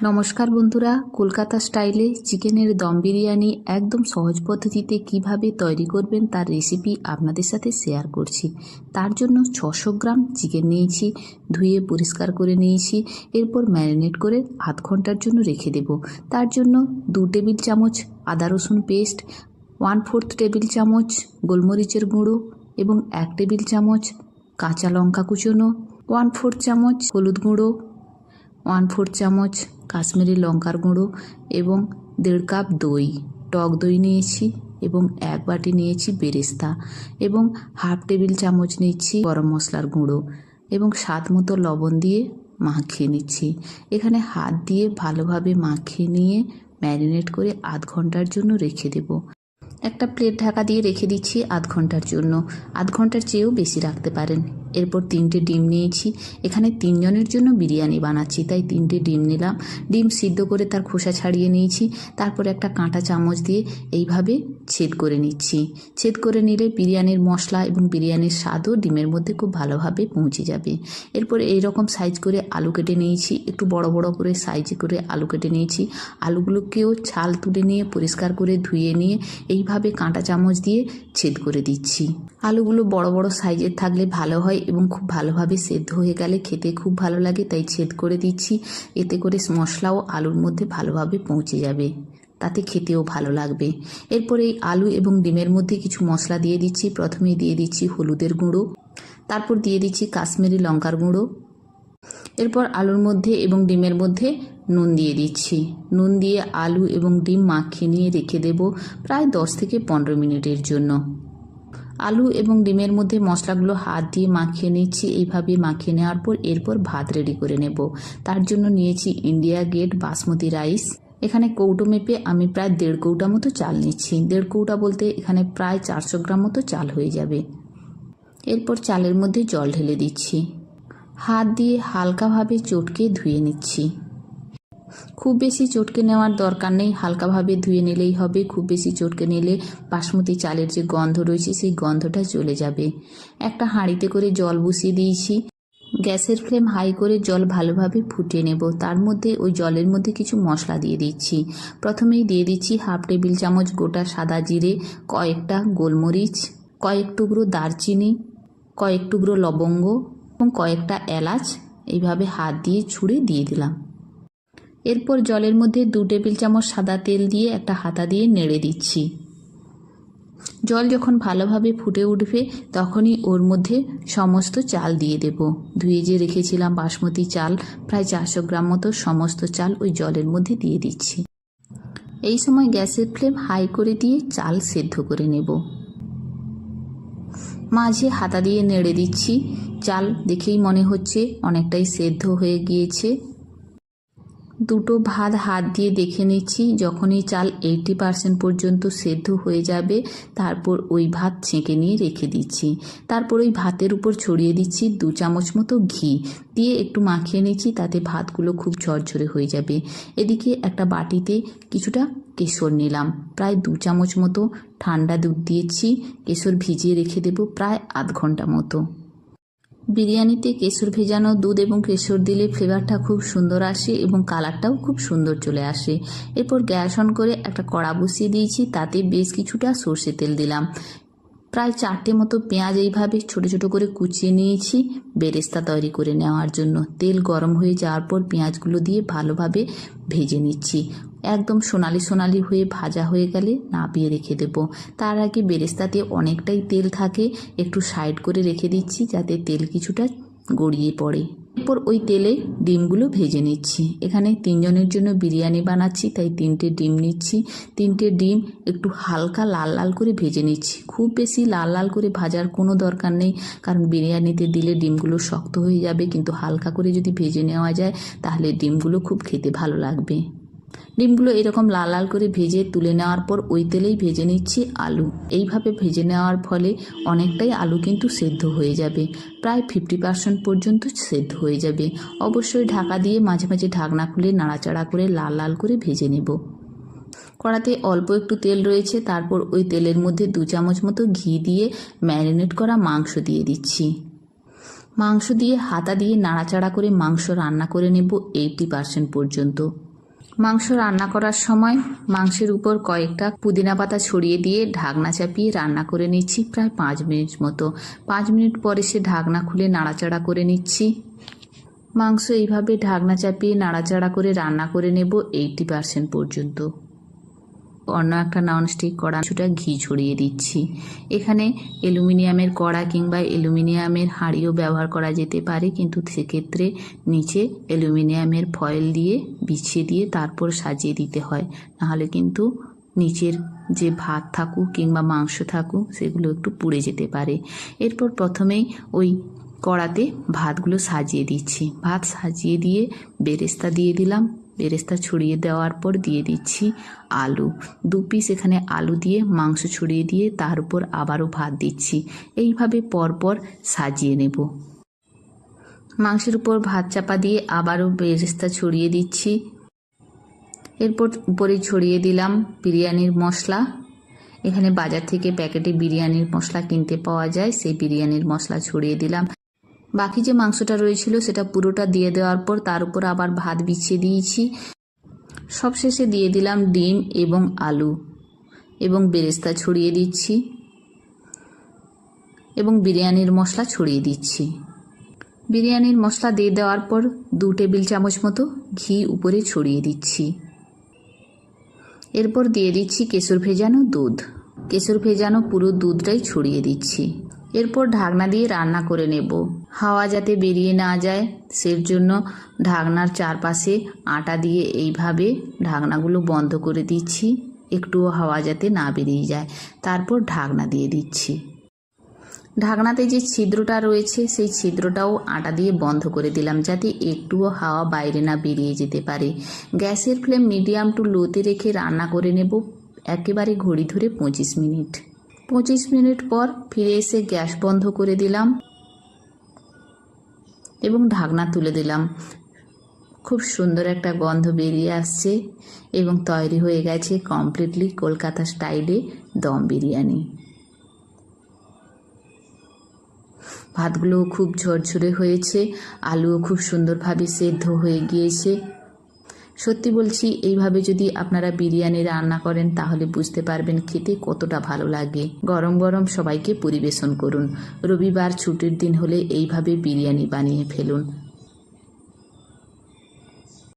নমস্কার বন্ধুরা, কলকাতা স্টাইলে চিকেনের দম বিরিয়ানি একদম সহজ পদ্ধতিতে কীভাবে তৈরি করবেন তার রেসিপি আপনাদের সাথে শেয়ার করছি। তার জন্য ছশো গ্রাম চিকেন নিয়েছি, ধুয়ে পরিষ্কার করে নিয়েছি, এরপর ম্যারিনেট করে আধ ঘণ্টার জন্য রেখে দেব। তার জন্য দু টেবিল চামচ আদা রসুন পেস্ট ওয়ান ফোর্থ টেবিল চামচ গোলমরিচের গুঁড়ো এবং এক টেবিল চামচ কাঁচা লঙ্কা কুচোনো ওয়ান ফোর্থ চামচ হলুদ গুঁড়ো ওয়ান ফোর্থ চামচ কাশ্মীরি লঙ্কার গুঁড়ো এবং দেড় কাপ দই। টক দই নিয়েছি এবং এক বাটি নিয়েছি বেরেস্তা এবং হাফ টেবিল চামচ নিচ্ছি গরম মশলার গুঁড়ো এবং স্বাদ মতো লবণ দিয়ে মাখিয়ে নিচ্ছি। এখানে হাত দিয়ে ভালোভাবে মাখিয়ে নিয়ে ম্যারিনেট করে আধ ঘণ্টার জন্য রেখে দেবো। একটা প্লেট ঢাকা দিয়ে রেখে দিচ্ছি আধ ঘণ্টার জন্য। আধ ঘণ্টার চেয়েও বেশি রাখতে পারেন। এরপর তিনটে ডিম নিয়েছি। এখানে তিনজনের জন্য বিরিয়ানি বানাচ্ছি, তাই তিনটে ডিম নিলাম। ডিম সিদ্ধ করে তার খোসা ছাড়িয়ে নিয়েছি। তারপর একটা কাঁটা চামচ দিয়ে এইভাবে ছেদ করে নিচ্ছি। ছেদ করে নিলে বিরিয়ানির মশলা এবং বিরিয়ানির স্বাদও ডিমের মধ্যে খুব ভালোভাবে পৌঁছে যাবে। এরপর এই রকম সাইজ করে আলু কেটে নিয়েছি। একটু বড় বড় করে সাইজ করে আলু কেটে নিয়েছি। আলুগুলোকেও ছাল তুলে নিয়ে পরিষ্কার করে ধুয়ে নিয়ে এইভাবে কাঁটা চামচ দিয়ে ছেদ করে দিচ্ছি। আলুগুলো বড় বড় সাইজের থাকলে ভালো হয় এবং খুব ভালোভাবে সেদ্ধ হয়ে গেলে খেতে খুব ভালো লাগে, তাই ছেদ করে দিচ্ছি। এতে করে মশলাও আলুর মধ্যে ভালোভাবে পৌঁছে যাবে। তাতে খেতেও ভালো লাগবে। এরপর এই আলু এবং ডিমের মধ্যে কিছু মশলা দিয়ে দিচ্ছি। প্রথমে দিয়ে দিচ্ছি হলুদের গুঁড়ো, তারপর দিয়ে দিচ্ছি কাশ্মীরি লঙ্কার গুঁড়ো। এরপর আলুর মধ্যে এবং ডিমের মধ্যে নুন দিয়ে দিচ্ছি। নুন দিয়ে আলু এবং ডিম মাখিয়ে নিয়ে রেখে দেব প্রায় দশ থেকে পনেরো মিনিটের জন্য। আলু এবং ডিমের মধ্যে মশলাগুলো হাত দিয়ে মাখিয়ে নিচ্ছি এইভাবে মাখিয়ে নেওয়ার পর এরপর ভাত রেডি করে নেব। তার জন্য নিয়েছি ইন্ডিয়া গেট বাসমতি রাইস এখানে কৌটো মেপে আমি প্রায় দেড় কৌটা মতো চাল নিচ্ছি। দেড় কৌটা বলতে এখানে প্রায় চারশো গ্রাম মতো চাল হয়ে যাবে। এরপর চালের মধ্যে জল ঢেলে দিচ্ছি। হাত দিয়ে হালকাভাবে চটকে ধুয়ে নিচ্ছি। খুব বেশি চটকে নেওয়ার দরকার নেই, হালকাভাবে ধুয়ে নিলেই হবে। খুব বেশি চটকে নিলে বাসমতি চালের যে গন্ধ রয়েছে, সেই গন্ধটা চলে যাবে। একটা হাঁড়িতে করে জল বসিয়ে দিয়েছি। গ্যাসের ফ্লেম হাই করে জল ভালোভাবে ফুটিয়ে নেব। তার মধ্যে ওই জলের মধ্যে কিছু মশলা দিয়ে দিচ্ছি। প্রথমেই দিয়ে দিচ্ছি হাফ টেবিল চামচ গোটা সাদা জিরে, কয়েকটা গোলমরিচ, কয়েক টুকরো দারচিনি, কয়েক টুকরো লবঙ্গ এবং কয়েকটা এলাচ। এইভাবে হাত দিয়ে ছুঁড়ে দিয়ে দিলাম। এরপর জলের মধ্যে দু টেবিল চামচ সাদা তেল দিয়ে একটা হাতা দিয়ে নেড়ে দিচ্ছি। জল যখন ভালোভাবে ফুটে উঠবে, তখনই ওর মধ্যে সমস্ত চাল দিয়ে দেব। ধুয়ে যে রেখেছিলাম বাসমতি চাল, প্রায় চারশো গ্রাম মতো সমস্ত চাল ওই জলের মধ্যে দিয়ে দিচ্ছি। এই সময় গ্যাসের ফ্লেম হাই করে দিয়ে চাল সেদ্ধ করে নেব। মাঝে হাতা দিয়ে নেড়ে দিচ্ছি। চাল দেখেই মনে হচ্ছে অনেকটাই সেদ্ধ হয়ে গিয়েছে। দুটো ভাত হাত দিয়ে দেখে নিচ্ছি। যখনই চাল এইটি পার্সেন্ট পর্যন্ত সেদ্ধ হয়ে যাবে, তারপর ওই ভাত ছেঁকে নিয়ে রেখে দিচ্ছি। তারপর ওই ভাতের উপর ছড়িয়ে দিচ্ছি দু চামচ মতো ঘি। দিয়ে একটু মাখিয়ে নিচ্ছি, তাতে ভাতগুলো খুব ঝরঝরে হয়ে যাবে। এদিকে একটা বাটিতে কিছুটা কেশর নিলাম। প্রায় দু চামচ মতো ঠান্ডা দুধ দিয়েছি। কেশর ভিজিয়ে রেখে দেবো প্রায় আধ ঘণ্টা মতো। বিরিয়ানিতে কেশর ভেজানো দুধ এবং কেশর দিলে ফ্লেভারটা খুব সুন্দর আসে এবং কালারটাও খুব সুন্দর চলে আসে। এরপর গ্যাস অন করে একটা কড়া বসিয়ে দিয়েছি, তাতে বেশ কিছুটা সর্ষে তেল দিলাম। প্রায় চারটে মতো পেঁয়াজ এইভাবে ছোট ছোট করে কুচিয়ে নিয়েছি বেরেস্তা তৈরি করে নেওয়ার জন্য। তেল গরম হয়ে যাওয়ার পর পেঁয়াজগুলো দিয়ে ভালোভাবে ভেজে নিচ্ছি। একদম সোনালি সোনালি হয়ে ভাজা হয়ে গেলে নাবিয়ে রেখে দেব। তার আগে বেরেস্তাতে অনেকটাই তেল থাকে, একটু সাইড করে রেখে দিচ্ছি যাতে তেল কিছুটা গড়িয়ে পড়ে। এরপর ওই তেলে ডিমগুলো ভেজে নিচ্ছি। এখানে তিনজনের জন্য বিরিয়ানি বানাচ্ছি, তাই তিনটে ডিম নিচ্ছি। তিনটে ডিম একটু হালকা লাল লাল করে ভেজে নিচ্ছি। খুব বেশি লাল লাল করে ভাজার কোনো দরকার নেই, কারণ বিরিয়ানিতে দিলে ডিমগুলো শক্ত হয়ে যাবে, কিন্তু হালকা করে যদি ভেজে নেওয়া যায়, তাহলে ডিমগুলো খুব খেতে ভালো লাগবে। ডিমগুলো এরকম লাল লাল করে ভেজে তুলে নেওয়ার পর ওই তেলেই ভেজে নিচ্ছি আলু। এইভাবে ভেজে নেওয়ার ফলে অনেকটাই আলু কিন্তু সেদ্ধ হয়ে যাবে। প্রায় ফিফটি পার্সেন্ট পর্যন্ত সেদ্ধ হয়ে যাবে। অবশ্যই ঢাকা দিয়ে মাঝে মাঝে ঢাকনা খুলে নাড়াচাড়া করে লাল লাল করে ভেজে নেব। কড়াতে অল্প একটু তেল রয়েছে, তারপর ওই তেলের মধ্যে দু চামচ মতো ঘি দিয়ে ম্যারিনেট করা মাংস দিয়ে দিচ্ছি। মাংস দিয়ে হাতা দিয়ে নাড়াচাড়া করে মাংস রান্না করে নেব এইটি পার্সেন্ট পর্যন্ত। মাংস রান্না করার সময় মাংসের উপর কয়েকটা পুদিনা পাতা ছড়িয়ে দিয়ে ঢাকনা চাপিয়ে রান্না করে নিচ্ছি প্রায় পাঁচ মিনিট মতো। পাঁচ মিনিট পরে সে ঢাকনা খুলে নাড়াচাড়া করে নিচ্ছি। মাংস এইভাবে ঢাকনা চাপিয়ে নাড়াচাড়া করে রান্না করে নেব এইটি পার্সেন্ট পর্যন্ত। অন্য একটা ননস্টিক কড়া কিছুটা ঘি ছড়িয়ে দিচ্ছি। এখানে অ্যালুমিনিয়ামের কড়া কিংবা অ্যালুমিনিয়ামের হাঁড়িও ব্যবহার করা যেতে পারে, কিন্তু সেক্ষেত্রে নিচে অ্যালুমিনিয়ামের ফয়েল দিয়ে, বিছিয়ে দিয়ে তারপর সাজিয়ে দিতে হয়। নাহলে কিন্তু নিচের যে ভাত থাকুক কিংবা মাংস থাকুক, সেগুলো একটু পুড়ে যেতে পারে। এরপর প্রথমেই ওই কড়াতে ভাতগুলো সাজিয়ে দিচ্ছি। ভাত সাজিয়ে দিয়ে বেরেস্তা দিয়ে দিলাম। বেরেস্তা ছড়িয়ে দেওয়ার পর দিয়ে দিচ্ছি আলু। দু পিস এখানে আলু দিয়ে মাংস ছড়িয়ে দিয়ে তার উপর আবারও ভাত দিচ্ছি। এইভাবে পরপর সাজিয়ে নেব। মাংসের উপর ভাত চাপা দিয়ে আবারও বেরেস্তা ছড়িয়ে দিচ্ছি। এরপর উপরে ছড়িয়ে দিলাম বিরিয়ানির মশলা। এখানে বাজার থেকে প্যাকেটে বিরিয়ানির মশলা কিনতে পাওয়া যায়, সেই বিরিয়ানির মশলা ছড়িয়ে দিলাম। বাকি যে মাংসটা রয়েছিল সেটা পুরোটা দিয়ে দেওয়ার পর তার উপর আবার ভাত বিছিয়ে দিয়েছি। সবশেষে দিয়ে দিলাম ডিম এবং আলু এবং বেরেস্তা ছড়িয়ে দিচ্ছি এবং বিরিয়ানির মশলা ছড়িয়ে দিচ্ছি। বিরিয়ানির মশলা দিয়ে দেওয়ার পর দু টেবিল চামচ মতো ঘি উপরে ছড়িয়ে দিচ্ছি। এরপর দিয়ে দিচ্ছি কেশর ভেজানো দুধ। কেশর ভেজানো পুরো দুধটাই ছড়িয়ে দিচ্ছি। এরপর ঢাকনা দিয়ে রান্না করে নেব। হাওয়া যাতে বেরিয়ে না যায় সের জন্য ঢাকনার চারপাশে আটা দিয়ে এইভাবে ঢাকনাগুলো বন্ধ করে দিচ্ছি। একটুও হাওয়া যাতে না বেরিয়ে যায়, তারপর ঢাকনা দিয়ে দিচ্ছি। ঢাকনাতে যে ছিদ্রটা রয়েছে, সেই ছিদ্রটাও আটা দিয়ে বন্ধ করে দিলাম, যাতে একটুও হাওয়া বাইরে না বেরিয়ে যেতে পারে। গ্যাসের ফ্লেম মিডিয়াম টু লোতে রেখে রান্না করে নেব, একেবারে ঘড়ি ধরে পঁচিশ মিনিট। পঁচিশ মিনিট পর ফিরে এসে গ্যাস বন্ধ করে দিলাম এবং ঢাকনা তুলে দিলাম। খুব সুন্দর একটা গন্ধ বেরিয়ে আসছে এবং তৈরি হয়ে গেছে কমপ্লিটলি কলকাতা স্টাইলে দম বিরিয়ানি। ভাতগুলোও খুব ঝরঝরে হয়েছে, আলুও খুব সুন্দরভাবে সেদ্ধ হয়ে গিয়েছে। সত্যি বলছি, এইভাবে যদি আপনারা বিরিয়ানি রান্না করেন, তাহলে বুঝতে পারবেন খেতে কতটা ভালো লাগে। গরম গরম সবাইকে পরিবেশন করুন। রবিবার ছুটির দিন হলে এইভাবে বিরিয়ানি বানিয়ে ফেলুন।